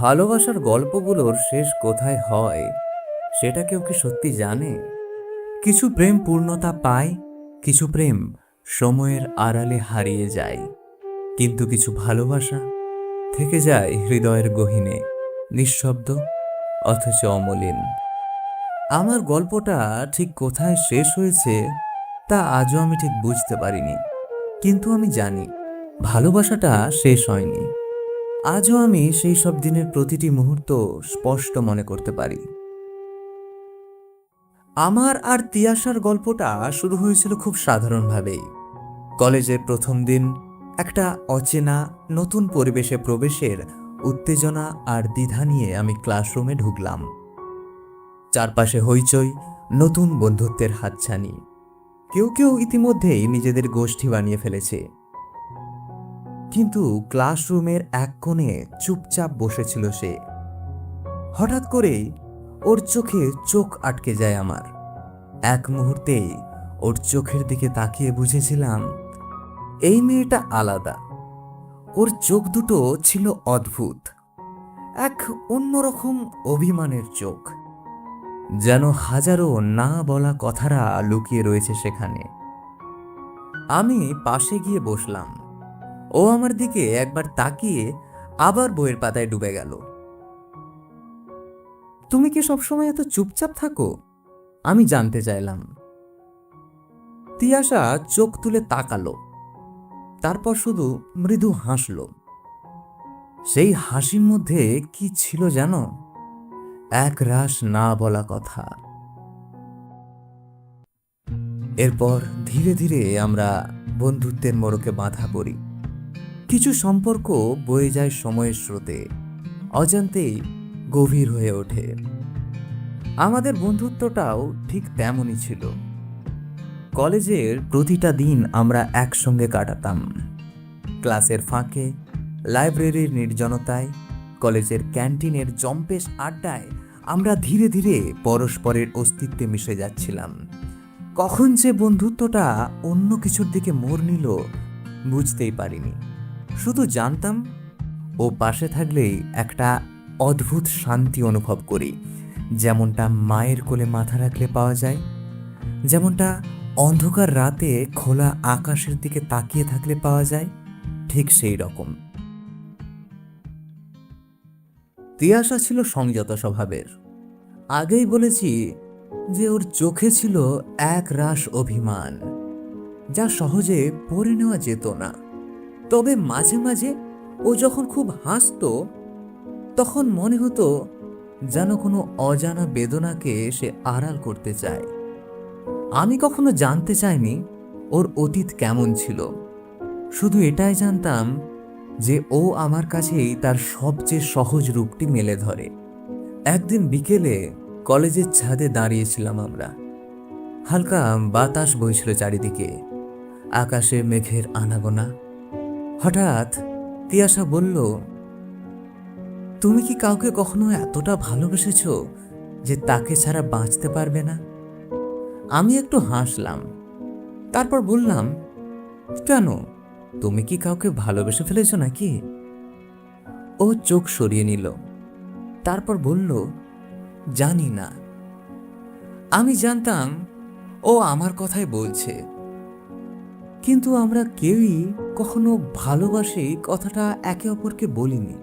ভালোবাসার গল্পগুলোর শেষ কোথায় হয়, সেটা কেউ কি সত্যি জানে? কিছু প্রেম পূর্ণতা পায়, কিছু প্রেম সময়ের আড়ালে হারিয়ে যায়। কিন্তু কিছু ভালোবাসা থেকে যায় হৃদয়ের গহীনে, নিঃশব্দ অথচ অমলিন। আমার গল্পটা ঠিক কোথায় শেষ হয়েছে তা আজও আমি ঠিক বুঝতে পারিনি, কিন্তু আমি জানি ভালোবাসাটা শেষ হয়নি। আজও আমি সেই সব দিনের প্রতিটি মুহূর্ত স্পষ্ট মনে করতে পারি। আমার আর তিয়াসার গল্পটা শুরু হয়েছিল খুব সাধারণভাবেই। কলেজের প্রথম দিন একটা অচেনা, নতুন পরিবেশে প্রবেশের উত্তেজনা আর দ্বিধা নিয়ে আমি ক্লাসরুমে ঢুকলাম। চারপাশে হইচই, নতুন বন্ধুত্বের হাতছানি। কেউ কেউ ইতিমধ্যেই নিজেদের গোষ্ঠী বানিয়ে ফেলেছে। কিন্তু ক্লাসরুমের এক কোণে চুপচাপ বসেছিল সে। হঠাৎ করেই ওর চোখে চোখ আটকে যায় আমার। এক মুহূর্তেই ওর চোখের দিকে তাকিয়ে বুঝেছিলাম, এই মেয়েটা আলাদা। ওর চোখ দুটো ছিল অদ্ভুত, এক অন্যরকম অভিমানের চোখ। যেন হাজারো না বলা কথারা লুকিয়ে রয়েছে সেখানে। আমি পাশে গিয়ে বসলাম। ও আমার দিকে একবার তাকিয়ে আবার বইয়ের পাতায় ডুবে গেল। তুমি কি সবসময় এত চুপচাপ থাকো? আমি জানতে চাইলাম। তিয়াশা চোখ তুলে তাকালো। তারপর শুধু মৃদু হাসল। সেই হাসির মধ্যে কি ছিল জানো? এক রাস না বলা কথা। এরপর ধীরে ধীরে আমরা বন্ধুত্বের মোড়কে বাঁধা পড়ি। কিছু সম্পর্ক বয়ে যায় সময়ের স্রোতে, অজান্তেই গভীর হয়ে ওঠে। আমাদের বন্ধুত্বটাও ঠিক তেমনই ছিল। কলেজের প্রতিটা দিন আমরা একসঙ্গে কাটাতাম। ক্লাসের ফাঁকে, লাইব্রেরির নির্জনতায়, কলেজের ক্যান্টিনের জম্পেশ আড্ডায় আমরা ধীরে ধীরে পরস্পরের অস্তিত্বে মিশে যাচ্ছিলাম। কখন যে বন্ধুত্বটা অন্য কিছুর দিকে মোড় নিল, বুঝতেই পারিনি। শুধু জানতাম ও পাশে থাকলেই একটা অদ্ভুত শান্তি অনুভব করি। যেমনটা মায়ের কোলে মাথা রাখলে পাওয়া যায়, যেমনটা অন্ধকার রাতে খোলা আকাশের দিকে তাকিয়ে থাকলে পাওয়া যায়, ঠিক সেই রকম। তিয়াসা ছিল সংযত স্বভাবের। আগেই বলেছি যে ওর চোখে ছিল এক রাস অভিমান, যা সহজে পড়ে নেওয়া যেত না। তবে মাঝে মাঝে ও যখন খুব হাসতো, তখন মনে হতো যেন কোনো অজানা বেদনাকে সে আড়াল করতে চায়। আমি কখনো জানতে চাইনি ওর অতীত কেমন ছিল। শুধু এটাই জানতাম যে ও আমার কাছেই তার সবচেয়ে সহজ রূপটি মেলে ধরে। একদিন বিকেলে কলেজের ছাদে দাঁড়িয়েছিলাম আমরা। হালকা বাতাস বইছিল চারিদিকে। আকাশে মেঘের আনাগোনা। হঠাৎ তিয়াসা বলল, তুমি কি কাউকে কখনো এতটা ভালোবেসেছ যে তাকে ছাড়া বাঁচতে পারবে না? আমি একটু হাসলাম। তারপর বললাম, কেন? তুমি কি কাউকে ভালোবেসে ফেলেছ নাকি? ও চোখ সরিয়ে নিল। তারপর বলল, জানি না। আমি জানতাম ও আমার কথাই বলছে। কিন্তু আমরা কেউই কখনো ভালোবাসি কথাটা একে অপরকে বলিনি।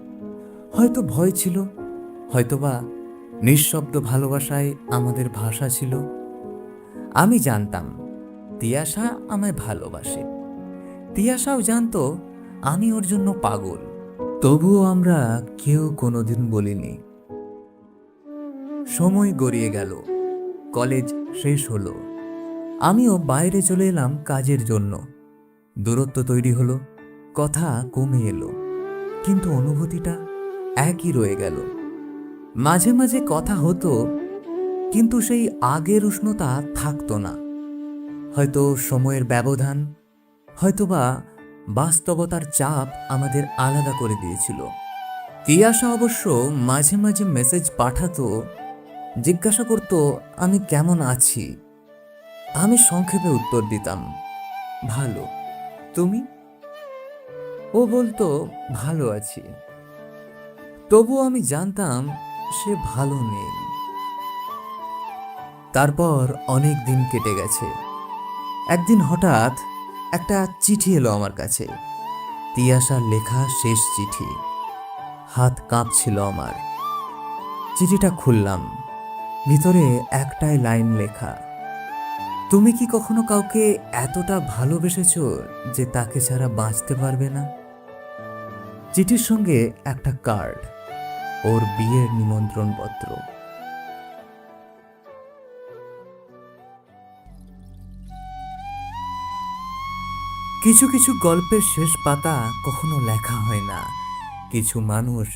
হয়তো ভয় ছিল, হয়তোবা নিঃশব্দ ভালোবাসায় আমাদের ভাষা ছিল। আমি জানতাম, তিয়াশা আমায় ভালোবাসে। তিয়াশাও জানতো, আমি ওর জন্য পাগল। তবুও আমরা কেউ কোনোদিন বলিনি। সময় গড়িয়ে গেল, কলেজ শেষ হলো। আমিও বাইরে চলে এলাম কাজের জন্য। দূরত্ব তৈরি হলো, কথা কমে এলো, কিন্তু অনুভূতিটা একই রয়ে গেল। মাঝে মাঝে কথা হতো, কিন্তু সেই আগের উষ্ণতা থাকতো না। হয়তো সময়ের ব্যবধান, হয়তোবা বাস্তবতার চাপ আমাদের আলাদা করে দিয়েছিল। তিয়াশা অবশ্য মাঝে মাঝে মেসেজ পাঠাতো, জিজ্ঞাসা করতো, আমি কেমন আছি? আমি সংক্ষেপে উত্তর দিতাম। ভালো। তুমি? ও বলতো, ভালো আছি। তবুও আমি জানতাম, সে ভালো নেই। তারপর অনেক দিন কেটে গেছে। একদিন হঠাৎ একটা চিঠি এলো আমার কাছে। তিয়াশার লেখা শেষ চিঠি। হাত কাঁপছিল আমার। চিঠিটা খুললাম। ভিতরে একটাই লাইন লেখা। তুমি কি কখনো কাউকে এতটা ভালোবেসেছ যে তাকে ছাড়া বাঁচতে পারবে না? চিঠির সঙ্গে একটা কার্ড ওর বিয়ের নিমন্ত্রণ পত্র কিছু কিছু গল্পের শেষ পাতা কখনো লেখা হয় না। কিছু মানুষ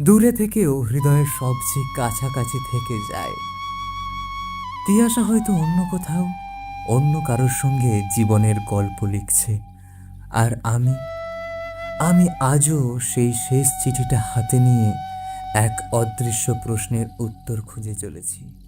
দূরে থেকেও হৃদয়ের সবচেয়ে কাছাকাছি থেকে যায়। তিয়াশা হয়তো অন্য কোথাও অন্য কারোর সঙ্গে জীবনের গল্প লিখছে। আর আমি আমি আজও সেই শেষ চিঠিটা হাতে নিয়ে এক অদৃশ্য প্রশ্নের উত্তর খুঁজে চলেছি।